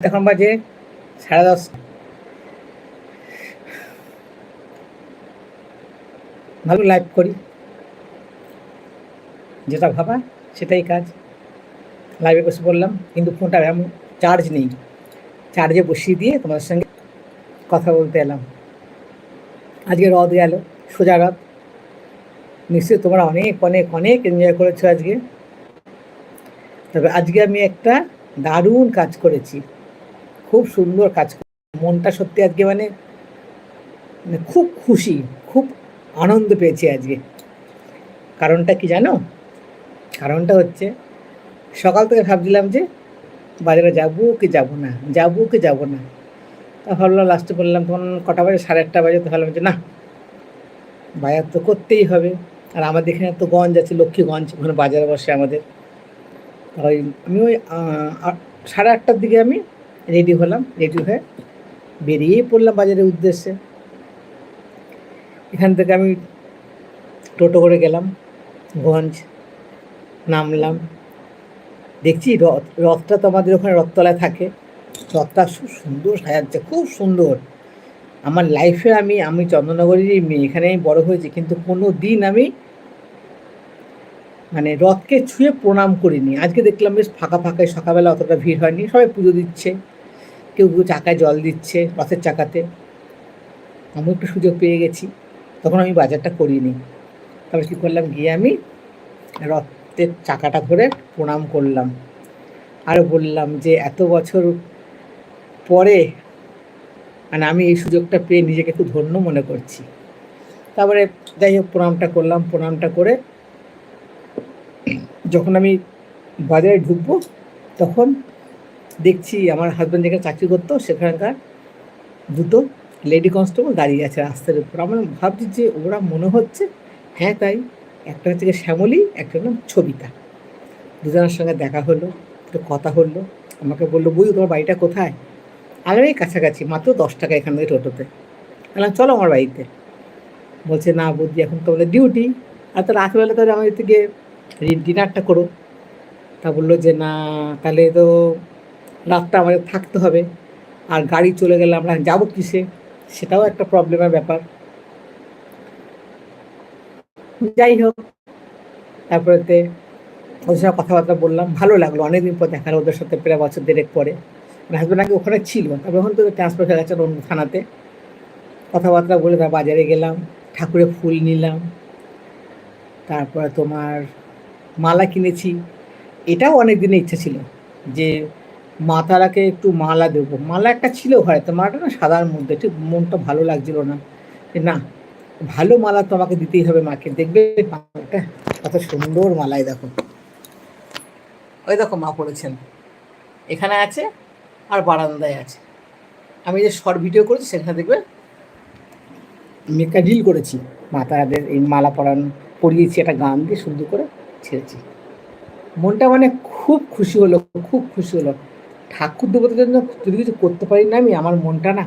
এখন বাজে সাড়ে দশ। ভালো লাইভ করি। যেটা ভাবা, সেটাই কাজ। লাইভে বসে বললাম, কিন্তু ফোনটা এমন চার্জ নেই। চার্জে বসিয়ে দিয়ে তোমাদের সঙ্গে কথা বলতে এলাম। আজকে রথ গেল, সোজা রথ। নিশ্চয়ই তোমরা অনেক অনেক অনেক এনজয় করেছ আজকে। তবে আজকে আমি একটা দারুণ কাজ করেছি। খুব সুন্দর কাজ মনটা সত্যি আজকে মানে মানে খুব খুশি, খুব আনন্দ পেয়েছি আজকে। কারণটা কি জানো? কারণটা হচ্ছে, সকাল থেকে ভাবছিলাম যে, বাজারে যাব কি যাব না, যাব কি যাব না। তা ভাবলাম লাস্টে বললাম, তখন কটা বাজে? সাড়ে আটটা বাজে, তো ভাবলাম যে না, বাজার তো করতেই হবে। আর আমাদের এখানে তো গঞ্জ আছে, লক্ষ্মীগঞ্জ, ওখানে বাজারে বসে আমাদের। ওই, আমি ওই সাড়ে আটটার দিকে আমি রেডি হলাম, রেডি হয়ে বেরিয়ে পড়লাম বাজারের উদ্দেশ্যে। এখান থেকে আমি টোটো করে গেলাম, গঞ্জ নামলাম। দেখছি রথ, রথটা তো আমাদের ওখানে রথতলায় থাকে। রথটা খুব সুন্দর সাজাচ্ছে, খুব সুন্দর। আমার লাইফে আমি আমি চন্দননগরেরই মেয়ে, এখানে আমি বড় হয়েছি, কিন্তু কোনো দিন আমি মানে রথকে ছুঁয়ে প্রণাম করিনি। আজকে দেখলাম বেশ ফাঁকা ফাঁকায় সকালবেলা অতটা ভিড় হয়নি, সবাই পুজো দিচ্ছে। কেউ চাকায় জল দিচ্ছে রথের চাকাতে। আমি একটু সুযোগ পেয়ে গেছি। তখন আমি বাজারটা করিনি। তারপর কী করলাম? গিয়ে আমি রথের চাকাটা ধরে প্রণাম করলাম। আর বললাম যে, এত বছর পরে মানে আমি এই সুযোগটা পেয়ে নিজেকে খুব ধন্য মনে করছি। তারপরে যাই হোক, প্রণামটা করলাম। প্রণামটা করে যখন আমি বাজারে ঢুকবো, তখন দেখছি আমার হাজব্যান্ড যেখানে চাকরি করতো, সেখানকার দুটো লেডি কনস্টেবল দাঁড়িয়ে আছে রাস্তার উপর। আমার ভাবছি যে ওরা মনে হচ্ছে হ্যাঁ তাই, একটা হচ্ছে শ্যামলী, একটা নাম ছবিতা। দুজনের সঙ্গে দেখা হলো, একটু কথা হলো, আমাকে বলল, বুঝি তোমার বাড়িটা কোথায়? আমি এই কাছাকাছি, মাত্র দশ টাকা এখান থেকে টোটোতে। বললাম, চলো আমার বাড়িতে। বলছে, না বুদ্ধি এখন তোমাদের ডিউটি আর তো রাতবেলা তাহলে আমাদের থেকে ডিনারটা করো। তা বলল যে, না, তাহলে তো রাতটা আমাদের থাকতে হবে। আর গাড়ি চলে গেলে আমরা যাব কিসে? সেটাও একটা প্রবলেমের ব্যাপার। যাই হোক, তারপরেতে ওদের সাথে কথাবার্তা বললাম। ভালো লাগল, অনেকদিন পর দেখা ওদের সাথে প্রায় বছর দেড়েক পরে। হাজব্যান্ড আগে ওখানে ছিল, তারপর ওখান থেকে ট্রান্সফার হয়ে গেছে অন্য থানাতে। কথাবার্তা বলে তার বাজারে গেলাম ঠাকুরের ফুল নিলাম। তারপরে তোমার মালা কিনেছি। এটাও অনেক দিনের ইচ্ছা ছিল যে মা তারাকে একটু মালা দেবো। মালা একটা ছিল ঘরে, তো মালাটা না সাদার মধ্যে, ঠিক মনটা ভালো লাগছিল না। না, ভালো মালা তো আমাকে দিতেই হবে মাকে। দেখবে মালাটা কত সুন্দর মালাই দেখো। ওই দেখো মা পড়েছেন। এখানে আছে আর বারান্দায় আছে। আমি যে শর্ট ভিডিও করেছি, সেখানে দেখবে আমি একটা রিল করেছি। মাতাদের এই মালা পরান, পরিয়েছি একটা গান দিয়ে সুন্দর করে ছেড়েছি। মনটা মানে খুব খুশি হলো, খুব খুশি হলো। ঠাকুর দেবতার জন্য যদি কিছু করতে পারি না আমি, আমার মনটা না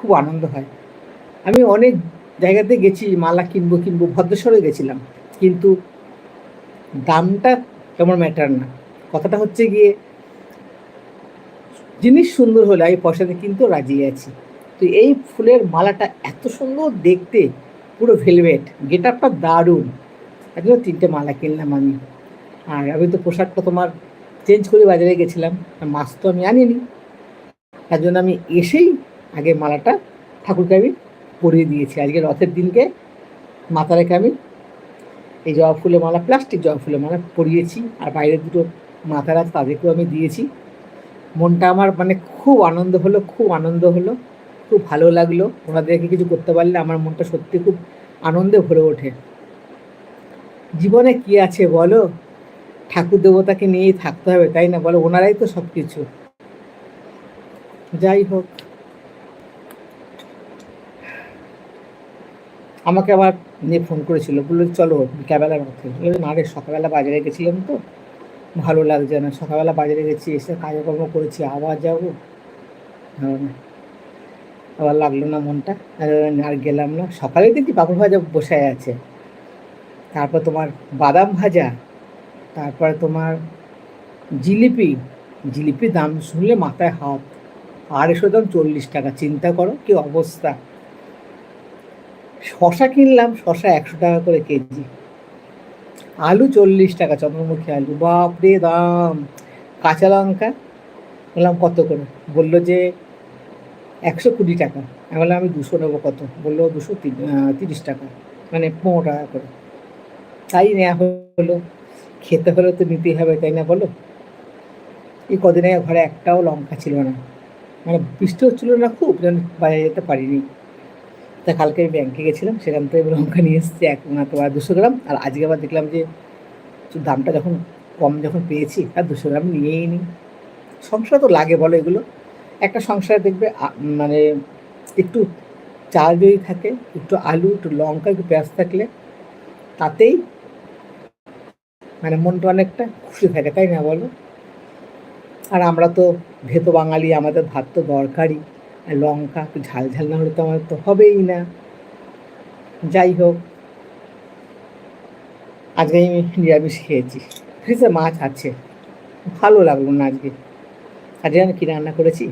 খুব আনন্দ হয়। আমি অনেক জায়গাতে গেছি, মালা কিনবো কিনবো, ভদ্রেশ্বরে গেছিলাম। কিন্তু দামটা তেমন ম্যাটার না। কথাটা হচ্ছে গিয়ে, জিনিস সুন্দর হলে আমি পয়সা দিয়ে কিনতেও রাজি আছি। তো এই ফুলের মালাটা এত সুন্দর দেখতে, পুরো ভেলভেট। গেট আপটা দারুণ। জন্য তিনটে মালা কিনলাম আমি। আর আমি তো পোশাকটা তোমার চেঞ্জ করে বাজারে গেছিলাম। মাছ তো আমি আনিনি। তার জন্য আমি এসেই আগে মালাটা ঠাকুরকে আমি পরিয়ে দিয়েছি। আজকে রথের দিনকে মাথা রেখে আমি এই জবা ফুলের মালা প্লাস্টিক জবা ফুলের মালা পরিয়েছি। আর বাইরে দুটো মাথার আছে তাদেরকেও আমি দিয়েছি। মনটা আমার মানে খুব আনন্দ হলো, খুব আনন্দ হলো, খুব ভালো লাগল। ওনাদেরকে কিছু করতে পারলে আমার মনটা সত্যি খুব আনন্দে ভরে ওঠে। জীবনে কি আছে বলো? ঠাকুর দেবতাকে নিয়েই থাকতে হবে, তাই না? বলো ওনারাই তো সব কিছু যাই হোক। আমাকে আবার নিয়ে ফোন করেছিল। বলল, চলো, বিকালবেলার মধ্যে। বলল, না রে, সকালবেলা বাজারে গেছিলাম তো। ভালো লাগছে না। সকালবেলা বাজারে গেছি, এসে কাজকর্ম করেছি, আবার যাব। ভালো আবার লাগল না মনটা। আর গেলাম না। সকালে দেখি পাপড় ভাজা বসে আছে। তারপর তোমার বাদাম ভাজা। তারপরে তোমার জিলিপি জিলিপির দাম শুনলে মাথায় হাত। আড়াইশো দাম চল্লিশ টাকা, চিন্তা করো কি অবস্থা। শশা কিনলাম, শশা একশো টাকা করে কেজি। আলু চল্লিশ টাকা, চন্দ্রমুখী আলু, বাপরে দাম। কাঁচা লঙ্কা, বললাম কত করে? বলল যে একশো কুড়ি টাকা। আমি বললাম, আমি দুশো নেব কত? বলল দুশো তিরিশ টাকা মানে পনেরো টাকা করে। তাই নেওয়া হলো। খেতে হলে তো নিতেই হবে, তাই না বলো? এই কদিন আগে ঘরে একটাও লঙ্কা ছিল না। মানে বৃষ্টি হচ্ছিল না খুব, যেন বাইরে যেতে পারিনি। তা কালকে আমি ব্যাংকে গেছিলাম, সেখান থেকে লঙ্কা নিয়ে এসেছি, এক তোমার দুশো গ্রাম। আর আজকে আবার দেখলাম যে, দামটা যখন কম যখন পেয়েছি, আর দুশো গ্রাম নিয়েই নিই সংসার তো লাগে বলো এগুলো। একটা সংসারে দেখবে মানে একটু চাল যদি থাকে, একটু আলু, একটু লঙ্কা, একটু পেঁয়াজ থাকলে, তাতেই মানে মনটা অনেকটা খুশি থাকে, তাই না বলো? আর আমরা তো ভেতো বাঙালি, আমাদের ভাত তো দরকারই। আর লঙ্কা ঝাল ঝাল না হলে তো আমাদের তো হবেই না। যাই হোক, আজকে আমি নিরামিষ খেয়েছি। ফ্রিজে মাছ আছে, ভালো লাগল না আজকে। আজকে আমি কী রান্না করেছি?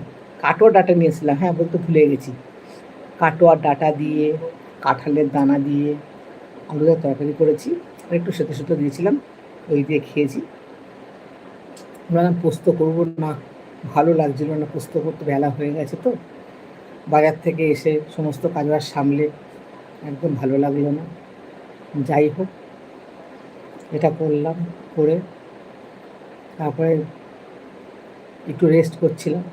কাটোয়া ডাটা নিয়েছিলাম হ্যাঁ বলতে ভুলে গেছি। কাটোয়ার ডাটা দিয়ে, কাঁঠালের দানা দিয়ে আলুদের তরকারি করেছি। আর একটু সেতে সেতে দিয়েছিলাম। ওই দিয়ে খেয়েছি। পোস্ত করব না, ভালো লাগছিল না পোস্ত করতে, বেলা হয়ে গেছে তো। বাজার থেকে এসে সমস্ত কাজবাজ সামলে একদম ভালো লাগল না। যাই হোক, এটা করলাম, করে তারপরে একটু রেস্ট করছিলাম।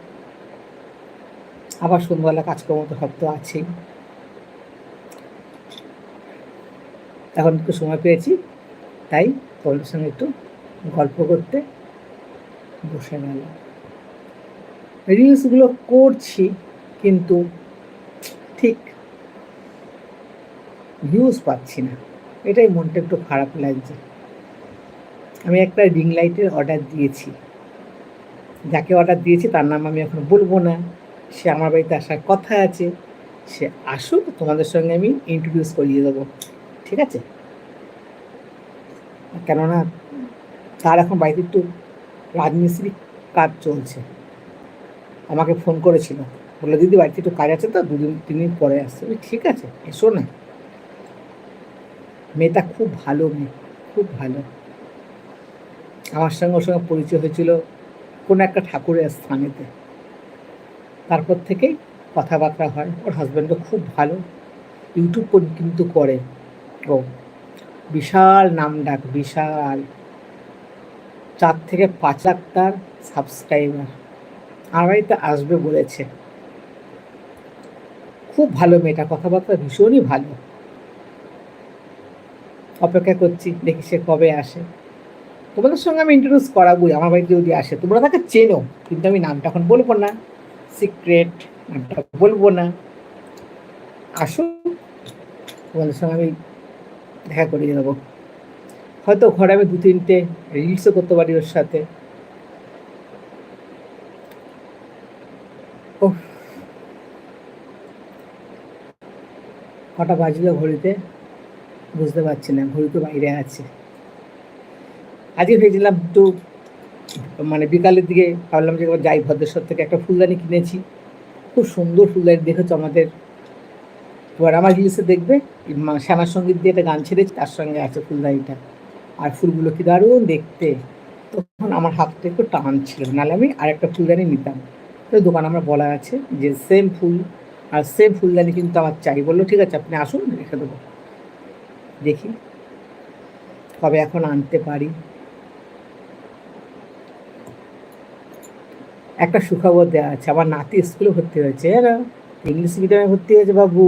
আবার সন্ধ্যাবেলা কাজকর্ম তো সব তো আছেই। এখন একটু সময় পেয়েছি, তাই তোমাদের সঙ্গে একটু গল্প করতে বসে গেলাম। রিলসগুলো করছি, কিন্তু ঠিক ভিউজ পাচ্ছি না। এটাই মনটা একটু খারাপ লাগছে। আমি একটা রিং লাইটের অর্ডার দিয়েছি। যাকে অর্ডার দিয়েছি তার নাম আমি এখন বলব না। সে আমার বাড়িতে আসার কথা আছে। সে আসুক, তোমাদের সঙ্গে আমি ইন্ট্রোডিউস করিয়ে দেবো। ঠিক আছে? কেননা তার এখন বাড়িতে একটু রাজমিস্ত্রি কাজ চলছে। আমাকে ফোন করেছিল। বলল, দিদি, বাড়িতে একটু কাজ আছে তো, দুদিন তিন দিন পরে আসছে। ঠিক আছে, এসো না। মেয়েটা খুব ভালো মেয়ে, খুব ভালো। আমার সঙ্গে ওর সঙ্গে পরিচয় হয়েছিল কোনো একটা ঠাকুরের স্থানেতে। তারপর থেকেই কথাবার্তা হয়। ওর হাজব্যান্ডও খুব ভালো। ইউটিউব কিন্তু করে। ও বিশাল নাম ডাক বিশাল। চার থেকে পাঁচ লাখ তার সাবস্ক্রাইবার আমার বাড়িতে আসবে বলেছে। খুব ভালো মেয়েটা, কথাবার্তা ভীষণই ভালো। অপেক্ষা করছি, দেখি সে কবে আসে। তোমাদের সঙ্গে আমি ইন্ট্রোডিউস করাবোই, আমার বাড়িতে যদি আসে। তোমরা তাকে চেনো, কিন্তু আমি নামটা এখন বলব না। সিক্রেট নামটা বলব না। আসো তোমাদের সঙ্গে আমি দেখা করিয়ে দেবো হয়তো ঘরে আমি দু তিনটে রিলসও করতে পারি ওর সাথে। ওহ, কটা বাজলো ঘড়িতে? বুঝতে পারছি না ঘড়ি তো বাইরে আছে। আজকে ভেবেছিলাম একটু মানে বিকালের দিকে ভাবলাম যে যাই ভদ্রেশ্বর থেকে একটা ফুলদানি কিনেছি। খুব সুন্দর ফুলদানি দেখেছ আমাদের আমার রিলসে দেখবে শ্যামা সংগীত দিয়ে একটা গান ছেড়েছি, তার সঙ্গে আছে ফুলদানিটা। আর ফুলগুলো কি দারুণ দেখতে। তখন আমার হাতটা একটু টান ছিল, নাহলে আমি আরেকটা ফুলদানি নিতাম। তো দোকান আমার বলা আছে যে সেম ফুল, আর সেম ফুলদানি কিন্তু আমার চাই। বলল, ঠিক আছে, আপনি আসুন, রেখে দেবো। দেখি কবে এখন আনতে পারি। একটা সুখবর দেওয়া আছে, আমার নাতি স্কুলে ভর্তি হয়েছে। ইংলিশ মিডিয়ামে ভর্তি হয়েছে বাবু।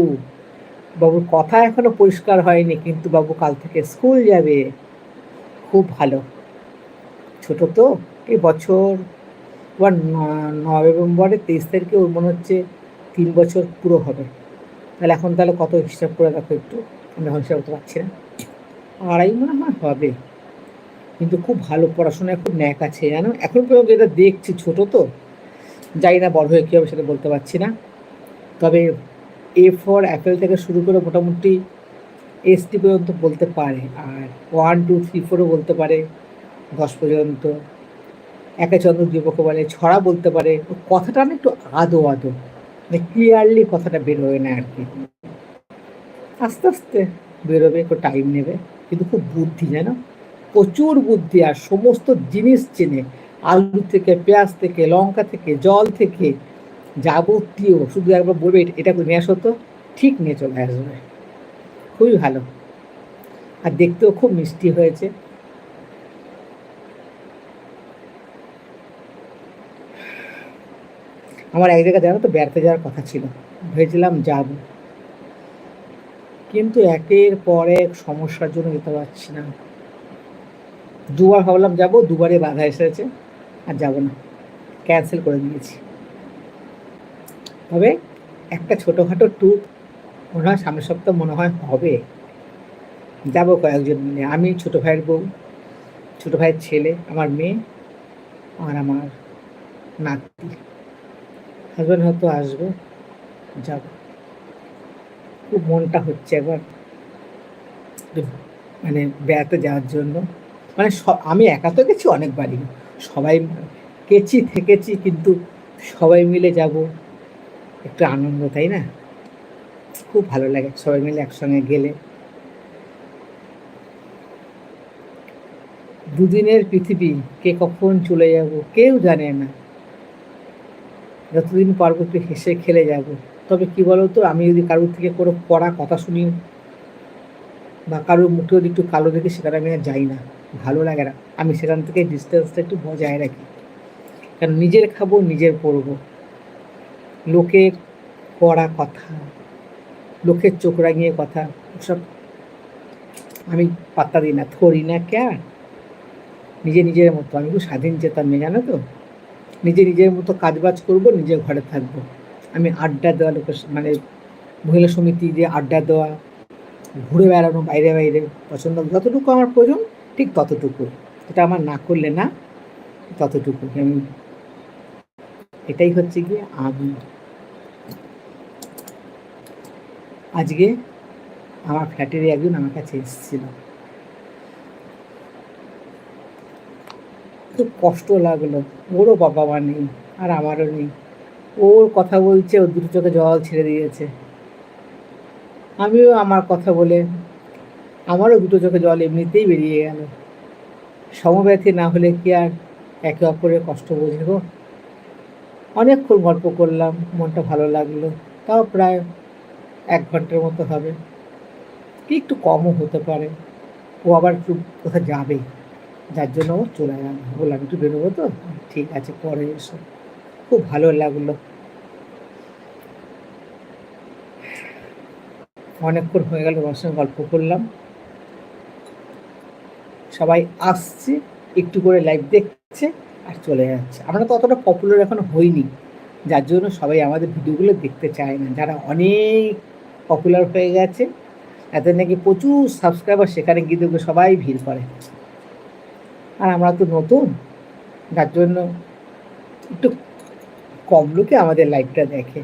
বাবুর কথা এখনও পরিষ্কার হয়নি, কিন্তু বাবু কাল থেকে স্কুল যাবে। খুব ভালো। ছোট তো এই বছর, এবার নভেম্বরের তেইশ তারিখে ওর মনে হচ্ছে তিন বছর পুরো হবে। তাহলে এখন তাহলে কত হিসাব করে দেখো একটু? আমি এখন হিসাব করতে পারছি না। আড়াই মনে হয় হবে। কিন্তু খুব ভালো পড়াশোনায় খুব ন্যাক আছে, জানো? এখন পর্যন্ত যেটা দেখছি ছোট তো যাই না বড় হয়ে কী হবে সেটা বলতে পারছি না। তবে এ ফর অ্যাপেল থেকে শুরু করে মোটামুটি এসটি পর্যন্ত বলতে পারে, আর ওয়ান টু থ্রি ফোরও বলতে পারে, দশ পর্যন্ত। একে চন্দ্র দীপকে বলে, ছড়া বলতে পারে। কথাটা না একটু আদো আদো মানে ক্লিয়ারলি কথাটা বেরোয় না আর কি। আস্তে আস্তে বেরোবে, একটু টাইম নেবে, কিন্তু খুব বুদ্ধি, জানো? প্রচুর বুদ্ধি, আর সমস্ত জিনিস চেনে। আলু থেকে, পেঁয়াজ থেকে, লঙ্কা থেকে, জল থেকে যাবতীয়, শুধু একবার বলবে "এটা- নিয়ে আসো তো। ঠিক নিয়ে চলে আসবে। খুবই ভালো। আর দেখতেও খুব মিষ্টি হয়েছে। আমার এক জায়গায় জানো তো, বেড়াতে যাওয়ার কথা ছিল। ভেবেছিলাম যাব। কিন্তু একের পর এক সমস্যার জন্য যেতে পারছি না। দুবার ভাবলাম যাব, দুবারে বাধা এসেছে, আর যাব না। ক্যান্সেল করে দিয়েছি। তবে একটা ছোটোখাটো ট্যুর মনে হয় সামনের সপ্তাহ মনে হয় হবে। যাব কয়েকজন মিলে। আমি ছোটো ভাইয়ের বউ, ছোটো ভাইয়ের ছেলে, আমার মেয়ে আর আমার নাতি। হাজব্যান্ড হয়তো আসবে, যাব। খুব মনটা হচ্ছে একবার মানে বেড়াতে যাওয়ার জন্য। মানে আমি একা তো গেছি অনেকবারই। সবাই, গেছি, থেকেছি, কিন্তু সবাই মিলে যাব। একটু আনন্দ, তাই না? খুব ভালো লাগে সবাই মিলে একসঙ্গে গেলে। দুদিনের পৃথিবী, কে কখন চলে যাব কেউ জানে না। যতদিন পারব একটু হেসে খেলে যাব। তবে কি তো আমি যদি কারোর থেকে কোনো পড়া কথা শুনি বা কারোর মুখে যদি একটু কালো দেখে, সেখানে আমি আর যাই না। ভালো লাগে না। আমি সেখান থেকে ডিস্টেন্সটা একটু বজায় রাখি। কারণ নিজের খাব, নিজের পরবো লোকের পড়া কথা লোকের চোখ রাঙিয়ে কথা, ওসব আমি পাত্তা দিই না থরি না ক্যা নিজে নিজের মতো, আমি খুব স্বাধীন চেতার মেয়ে জানো তো? নিজে নিজের মতো কাজবাজ করব, নিজের ঘরে থাকব। আমি আড্ডা দেওয়া লোকের মানে মহিলা সমিতি দিয়ে আড্ডা দেওয়া, ঘুরে বেড়ানো, বাইরে বাইরে পছন্দ, যতটুকু আমার প্রয়োজন, ঠিক ততটুকু। এটা আমার না করলে না, ততটুকু। আমি এটাই হচ্ছে গিয়ে আমি আজকে আমার ফ্ল্যাটেরই একজন আমার কাছে এসেছিল। খুব কষ্ট লাগল। ওরও বাবা মা নেই আর আমারও নেই। ওর কথা বলছে ও দুটো চোখে জল ছেড়ে দিয়েছে। আমিও আমার কথা বলে আমারও দুটো চোখে জল এমনিতেই বেরিয়ে গেল। সমব্যথী না হলে কি আর একে অপরের কষ্ট বুঝব? অনেকক্ষণ গল্প করলাম, মনটা ভালো লাগল। তাও প্রায় ঘণ্টার মতো হবে। কি একটু কমও হতে পারে। ও আবার একটু কোথাও যাবে। যার জন্য ও চলে গেল বললাম একটু বেরোবো তো? ঠিক আছে, পরে এসো। খুব ভালো লাগল। অনেকক্ষণ হয়ে গেল, তোমার সঙ্গে গল্প করলাম। সবাই আসছে, একটু করে লাইভ দেখছে আর চলে যাচ্ছে। আমরা তো অতটা পপুলার এখন হইনি। যার জন্য সবাই আমাদের ভিডিওগুলো দেখতে চায় না। যারা অনেক পপুলার হয়ে গেছে। এতে নাকি প্রচুর সাবস্ক্রাইবার সেখানে গিয়ে দেখবে সবাই ভিড় করে। আর আমরা তো নতুন যার জন্য একটু কম লোকে আমাদের লাইভটা দেখে।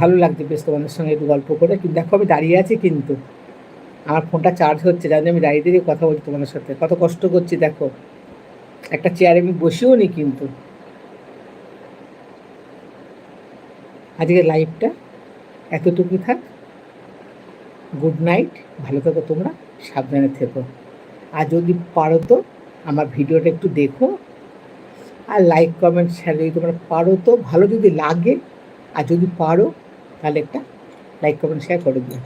ভালো লাগছে বেশ তোমাদের সঙ্গে একটু গল্প করে। কিন্তু দেখো আমি দাঁড়িয়ে আছি কিন্তু, আমার ফোনটা চার্জ হচ্ছে জন্য আমি দাঁড়িয়ে দাঁড়িয়ে কথা বলছি তোমাদের সাথে। কত কষ্ট করছি, দেখো। একটা চেয়ারে আমি বসেও নি কিন্তু। আজকে লাইভটা এতটুকুই থাক। গুড নাইট ভালো থাকো তোমরা, সাবধানে থেকো। আর যদি পারো তো আমার ভিডিওটা একটু দেখো। আর লাইক কমেন্ট শেয়ার যদি তোমরা পারো তো, ভালো যদি লাগে, আর যদি পারো তাহলে একটা লাইক কমেন্ট শেয়ার করে দিও।